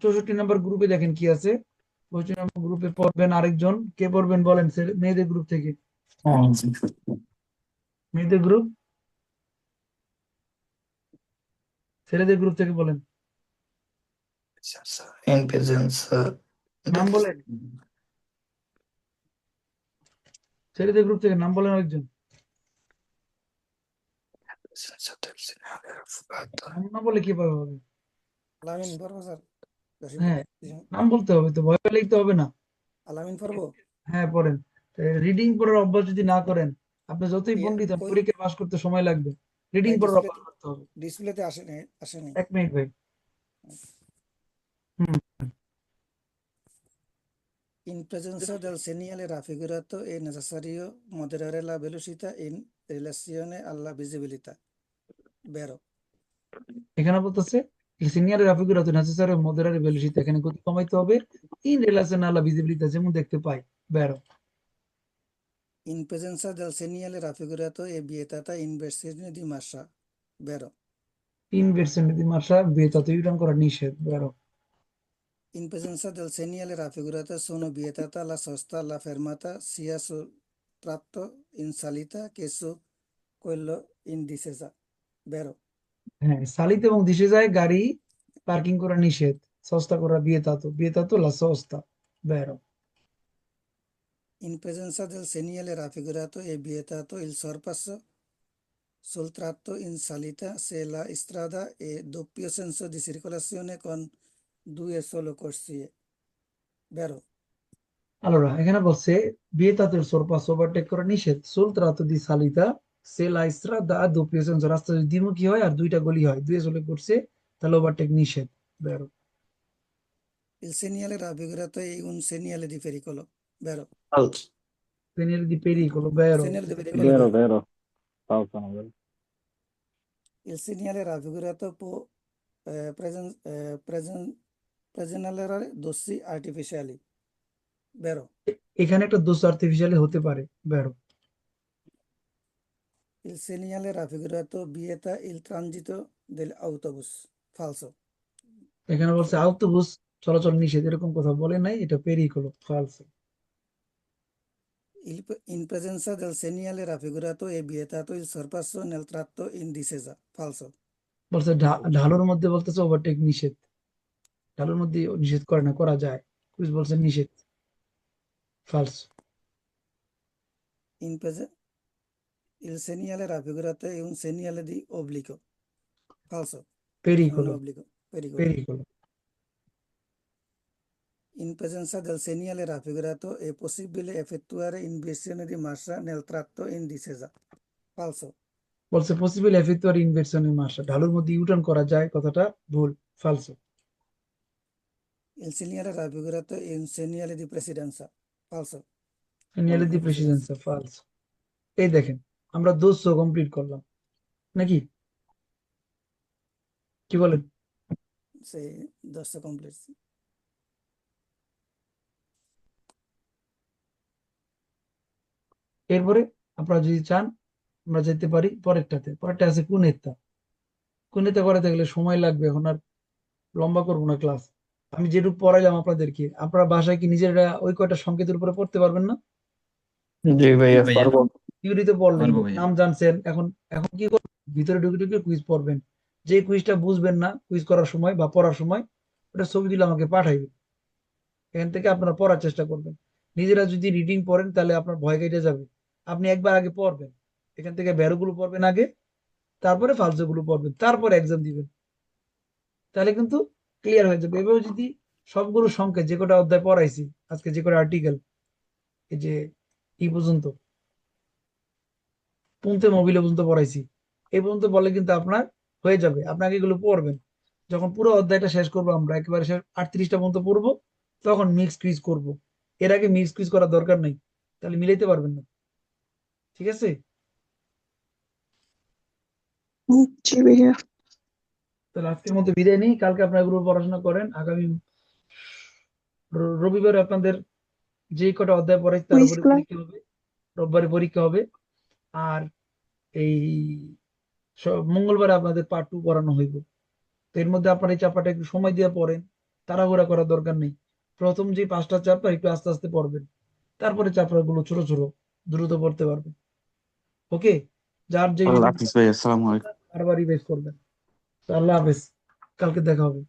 চৌষট্টি নম্বর গ্রুপে দেখেন কি আছে। পঁয়ষট্টি নম্বর গ্রুপে পড়বেন আরেকজন। কে পড়বেন বলেন? মেয়েদের গ্রুপ থেকে। মেয়েদের গ্রুপ ছেলেদের গ্রুপ থেকে বলেন। Uh, নাম বলেন। ছেলেদের গ্রুপ থেকে নাম বলেন. নাম না বলে কীভাবে হবে স্যার হ্যাঁ নাম বলতে হবে তো ভয় লিখতে হবে না। আলামিন পড়ব? হ্যাঁ পড়েন। রিডিং পড়ার অভ্যাস যদি না করেন আপনি যতই পণ্ডিত হন পরীক্ষা পাস করতে সময় লাগবে। রিডিং পড়ার অভ্যাস করতে হবে। ডিসপ্লেতে আসেনি আসেনি এক মিনিট ভাই। In presenza del segnale raffigurato è necessario moderare la velocità in relazione alla visibilità. Vero. এখানে বলতেছে raffigurato è necessario moderare velocità এখানে গতি কমাইতে হবে in relazione alla visibilità যেমন দেখতে পাই বেরো In presenza del segnale raffigurato è vietata inversione di massa. Vero. ইনভার্সন di marcia vietato U turn করা নিষেধ বেরো segnale raffigurato sono vietata la sosta, la fermata sia sul tratto in salita che su quello in discesa. Vero. হ্যাঁ সালিতে এবং দিশে যায় গাড়ি parking করা নিষেধ সস্তা করা বিয়েতাতো বিয়েতাতো লা সস্তা বেরো In presenza del segnale raffigurato è vietato il sorpasso sul tratto in salita se la strada è doppio senso di circolazione con due solo corsie. Vero? Allora, এখানে বলছে vietato il sorpasso ওভারটেক করা নিষেধ tratto di salita সেলাইসরা দা দু পেছন দুইটা গলি হয় দুই চলে করছে তাহলে ওভারটেক নিষেধ। বেরো। সেনিয়ালে রাবি গরা তো এই উন সেনিয়ালে দি প্রেজেন্ট প্রেজেন্ট প্রেজেন্টালে আর্টিফিশিয়ালি এখানে একটা দোষ আর্টিফিশিয়ালি হতে পারে। বেরো। Il segnale বিয়েতা ইল il দেল dell'autobus. Falso. এখানে বলছে অটোবাস চলাচল নিষেধ এরকম কথা বলে নাই এটা পেরিকুলো ফালসো ইল ইন প্রেজেন্সা দেল সেনিয়ালে রাফিগুরাতো এ বিয়েতাতো ইল সরপাসো নেল ট্রাতো ইন দিসেজা ফালসো বলছে ঢালুর মধ্যে বলতেছে ওভারটেক নিষেধ। ঢালুর মধ্যে নিষেধ করে না করা যায়। কুইজ বলছে নিষেধ। ফালসো ইন প্রেজেন্স il segnale raffigurato è un segnale di obbligo. Falso. পেরিকলো obbligo. Pericolo. পেরিকলো In presenza del segnale raffigurato è possibile effettuare inversione di massa nel tratto in discesa. Falso. বলছে পসিবল এফেক্টুয়ার ইনভার্সন মাসা ঢালুর মধ্যে ইউটার্ন করা যায় কথাটা ভুল ফালসো Il segnale raffigurato è un segnale di precedenza. Falso. নিয়ালি দি প্রেসিডেন্সা ফালস এই দেখেন আমরা দোষও কমপ্লিট করলাম। নাকি? কি বলেন. এরপরে আপনারা যদি চান আমরা যেতে পারি পরেরটাতে। পরেরটা আছে কুনেতা কুনেতা করাতে গেলে সময় লাগবে এখন আর লম্বা করব না ক্লাস আমি যেটুকু পড়াইলাম আপনাদেরকে আপনারা বাসায় কি নিজেরা ওই কয়টা সংকেতের উপরে পড়তে পারবেন না? জি ভাইয়া ভাইয়া। থিওরিতে পড়লেন নাম জানছেন এখন এখন কি করবেন? ভিতরে ঢুকে ঢুকে কুইজ পড়বেন। যে কুইজটা বুঝবেন না কুইজ করার সময় বা পড়ার সময় ওটা ছবি দিলে আমাকে পাঠাইবেন। এখান থেকে আপনারা পড়ার চেষ্টা করবেন। নিজেরা যদি রিডিং পড়েন তাহলে আপনার ভয় কেটে যাবে। আপনি একবার আগে পড়বেন। এখান থেকে ব্যারোগুলো পড়বেন আগে তারপরে ফালসোগুলো পড়বেন তারপরে এক্সাম দিবেন। তাহলে কিন্তু ক্লিয়ার হয়ে যাবে। এভাবে যদি সবগুলো সংখ্যা যে কটা অধ্যায় পড়াইছি আজকে যে কটা আর্টিকেল এই যে এই পর্যন্ত। পুনতে মোবিলে পর্যন্ত পড়াইছি? এই পর্যন্ত বলে কিন্তু আপনার হয়ে যাবে। আপনাকে এগুলো পড়বেন। যখন পুরো অধ্যায়টা শেষ করব আমরা একেবারে শেষ আটত্রিশটা পর্যন্ত পড়ব তখন মিক্স কুইজ করব। এর আগে মিক্স কুইজ করার দরকার নেই। তাহলে মিলাইতে পারবেন না। ঠিক আছে? তাহলে আজকের মতো বিদায় নেই। কালকে আপনার গ্রুপ পড়াশোনা করেন। আগামী রবিবার আপনাদের যে কটা অধ্যায় পড়াইছে তার উপরে পরীক্ষা হবে। রোববারে পরীক্ষা হবে। আর এই স- মঙ্গলবারে আপনাদের পার্ট টু পড়ানো হইব। তো এর মধ্যে আপনার এই চাপাটা একটু সময় দিয়ে পড়েন তাড়াহুড়া করার দরকার নেই। প্রথম যে পাঁচটা চ্যাপ্টার একটু আস্তে আস্তে পড়বেন তারপরে চ্যাপ্টারগুলো ছোট ছোট দ্রুত পড়তে পারবেন। ওকে যার যে আল্লাহ হাফিজ ভাই আসসালামু আলাইকুম। বারবার রিভাইজ করবেন। তো আল্লাহ হাফেজ কালকে দেখা হবে।